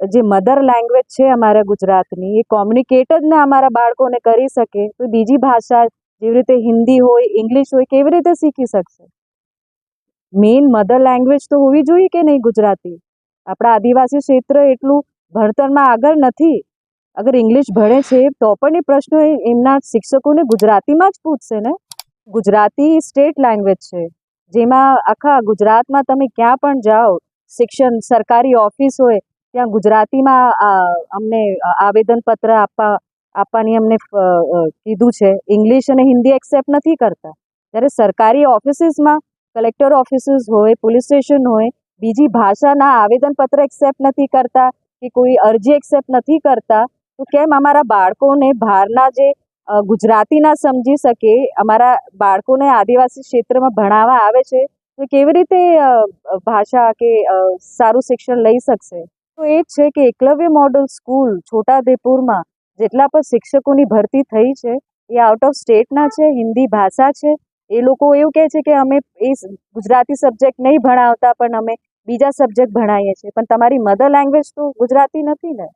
જે mother language છે અમારા ગુજરાતની, એ કોમ્યુનિકેટ જ ને અમારા બાળકોને કરી શકે. તો બીજી ભાષા જેવી રીતે હિન્દી હોય, ઇંગ્લિશ હોય, કેવી રીતે શીખી શકશે? મેઇન મધર લેંગ્વેજ તો હોવી જોઈએ કે નહીં ગુજરાતી? આપણા આદિવાસી ક્ષેત્ર એટલું ભણતરમાં આગળ નથી. અગર ઇંગ્લિશ ભણે છે, તો પણ એ પ્રશ્નો એમના શિક્ષકોને ગુજરાતીમાં જ પૂછશે ને? ગુજરાતી સ્ટેટ લેંગ્વેજ છે. જેમાં આખા ગુજરાતમાં તમે ક્યાં પણ જાઓ, શિક્ષણ, સરકારી ઓફિસ હોય ત્યાં ગુજરાતીમાં અમને આવેદનપત્ર આપવા, આપવાની અમને કીધું છે. ઇંગ્લિશ અને હિન્દી એક્સેપ્ટ નથી કરતા. જ્યારે સરકારી ઓફિસીસમાં કલેક્ટર ઓફિસીસ હોય, પોલીસ સ્ટેશન હોય, બીજી ભાષાના આવેદનપત્ર એક્સેપ્ટ નથી કરતા કે કોઈ અરજી એક્સેપ્ટ નથી કરતા, તો કેમ અમારા બાળકોને બહારના જે ગુજરાતી ના સમજી શકે, અમારા બાળકોને આદિવાસી ક્ષેત્રમાં ભણાવવા આવે છે, તો કેવી રીતે ભાષા કે સારું શિક્ષણ લઈ શકશે? તો એ છે કે એકલવ્ય મોડલ સ્કૂલ છોટાઉદેપુરમાં જેટલા પણ શિક્ષકોની ભરતી થઈ છે, એ આઉટ ઓફ સ્ટેટના છે, હિન્દી ભાષા છે. એ લોકો એવું કહે છે કે અમે એ ગુજરાતી સબ્જેક્ટ નહીં ભણાવતા પણ અમે બીજા સબ્જેક્ટ ભણાવીએ છીએ. પણ તમારી મધર લેંગ્વેજ તો ગુજરાતી નથી ને?